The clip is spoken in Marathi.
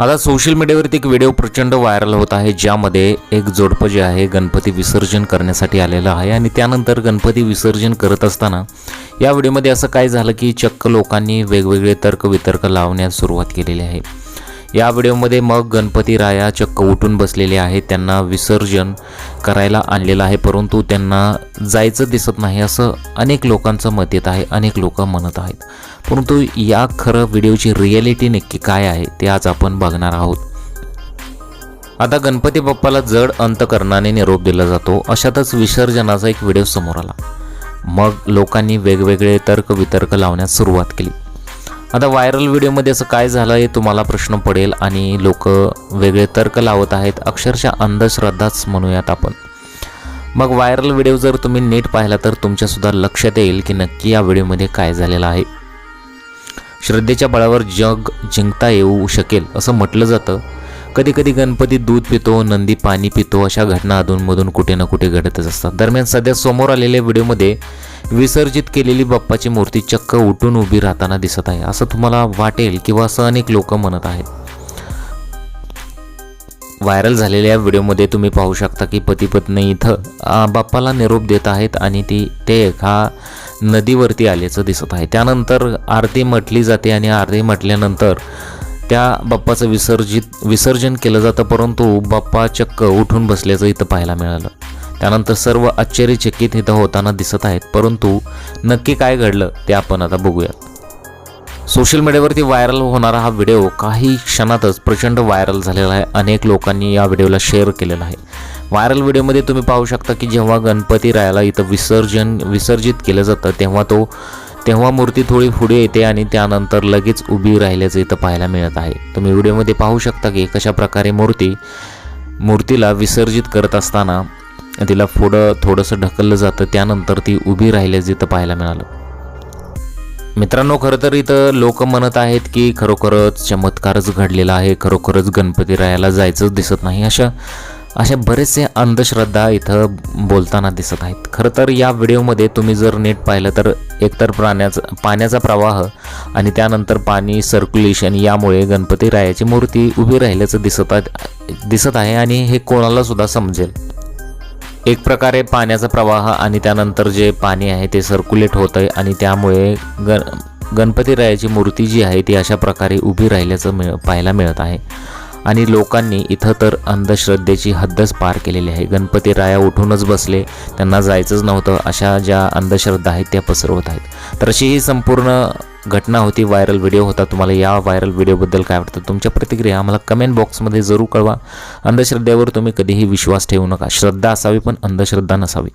आता सोशल मीडियावरती एक व्हिडिओ प्रचंड व्हायरल होत आहे ज्यामध्ये एक जोडपं जे आहे गणपती विसर्जन करण्यासाठी आलेलं आहे आणि त्यानंतर गणपती विसर्जन करत असताना या व्हिडिओमध्ये असं काय झालं की चक्क लोकांनी वेगवेगळे तर्क वितर्क लावण्यास सुरुवात केलेली आहे. या व्हिडिओमध्ये मग गणपती राया चक्क उठून बसलेले आहेत. त्यांना विसर्जन करायला आणलेलं आहे परंतु त्यांना जायचं दिसत नाही असं अनेक लोकांचं मत येत आहे अनेक लोक म्हणत आहेत. परंतु या खरं व्हिडिओची रिॲलिटी नक्की काय आहे ते आज आपण बघणार आहोत. आता गणपती बाप्पाला जड अंतकरणाने निरोप दिला जातो अशातच विसर्जनाचा एक व्हिडिओ समोर आला. मग लोकांनी वेगवेगळे तर्क वितर्क लावण्यास सुरुवात केली. आता व्हायरल व्हिडिओमध्ये असं काय झालं आहे तुम्हाला प्रश्न पडेल आणि लोक वेगळे तर्क लावत आहेत अक्षरशः अंधश्रद्धाच म्हणूयात आपण. मग व्हायरल व्हिडिओ जर तुम्ही नीट पाहिला तर तुमच्यासुद्धा लक्षात येईल की नक्की या व्हिडिओमध्ये काय झालेलं आहे. श्रद्धेच्या बळावर जग जिंकता येऊ शकेल असं म्हटलं जातं. कधी कधी गणपती दूध पितो नंदी पाणी पितो अशा घटना अधूनमधून कुठे ना कुठे घडतच असतात. दरम्यान सध्या समोर आलेल्या व्हिडिओमध्ये विसर्जित केलेली बाप्पाची मूर्ती चक्क उठून उभी राहताना दिसत आहे. असं तुम्हाला वाटेल किंवा असं अनेक लोक म्हणत आहेत. व्हायरल झालेल्या व्हिडिओमध्ये तुम्ही पाहू शकता की पती पत्नी इथं बाप्पाला निरोप देत आहेत आणि ती ते एका नदीवरती आल्याचं दिसत आहे. त्यानंतर आरती म्हटली जाते आणि आरती म्हटल्यानंतर त्या बाप्पाचं विसर्जित विसर्जन केलं जातं परंतु बाप्पा चक्क उठून बसल्याचं इथं पाहायला मिळालं. त्यानंतर सर्व आश्चर्यचकित इथं होताना दिसत आहेत परंतु नक्की काय घडलं ते आपण आता बघूयात. सोशल मीडियावरती व्हायरल होणारा हा व्हिडिओ काही क्षणातच प्रचंड व्हायरल झालेला आहे. अनेक लोकांनी या व्हिडिओला शेअर केलेला आहे. व्हायरल व्हिडिओमध्ये तुम्ही पाहू शकता की जेव्हा गणपती रायाला इथं विसर्जन विसर्जित केलं जातं तेव्हा तो तेव्हा मूर्ती थोडी पुढे येते आणि त्यानंतर लगेच उभी राहिल्याचं इथं पाहायला मिळत आहे. तुम्ही व्हिडिओमध्ये पाहू शकता की कशा प्रकारे मूर्ती मूर्तीला विसर्जित करत असताना तिला पुढं थोडंसं ढकललं जातं त्यानंतर ती उभी राहिल्याचं इथं पाहायला मिळालं. मित्रांनो खरं तर इथं लोक म्हणत आहेत की खरोखरच चमत्कारच घडलेला आहे खरोखरच गणपती रायाला जायचंच दिसत नाही. अशा अशा बरेचसे अंधश्रद्धा इथं बोलताना दिसत आहेत. खरं तर या व्हिडिओमध्ये तुम्ही जर नीट पाहिलं तर एकतर प्राण्याचा पाण्याचा प्रवाह आणि त्यानंतर पाणी सर्क्युलेशन यामुळे गणपती रायाची मूर्ती उभी राहिल्याचं दिसत दिसत आहे आणि हे कोणाला सुद्धा समजेल. एक प्रकारे पाण्याचा प्रवाह आणि त्यानंतर जे पाणी आहे ते सर्क्युलेट होतं आहे आणि त्यामुळे ग गणपती रायाची मूर्ती जी आहे ती अशा प्रकारे उभी राहिल्याचं मिळ पाहायला मिळत आहे. आणि लोकांनी इथं तर अंधश्रद्धेची हद्दच पार केलेली आहे. गणपती राया उठूनच बसले त्यांना जायचंच नव्हतं अशा ज्या अंधश्रद्धा आहेत त्या पसरवत आहेत. तर अशी ही संपूर्ण घटना होती व्हायरल व्हिडिओ होता. तुम्हाला या व्हायरल व्हिडिओबद्दल काय वाटतं? तुमच्या प्रतिक्रिया आम्हाला कमेंट बॉक्समध्ये जरूर कळवा. अंधश्रद्धेवर तुम्ही कधीही विश्वास ठेवू नका. श्रद्धा असावी पण अंधश्रद्धा नसावी.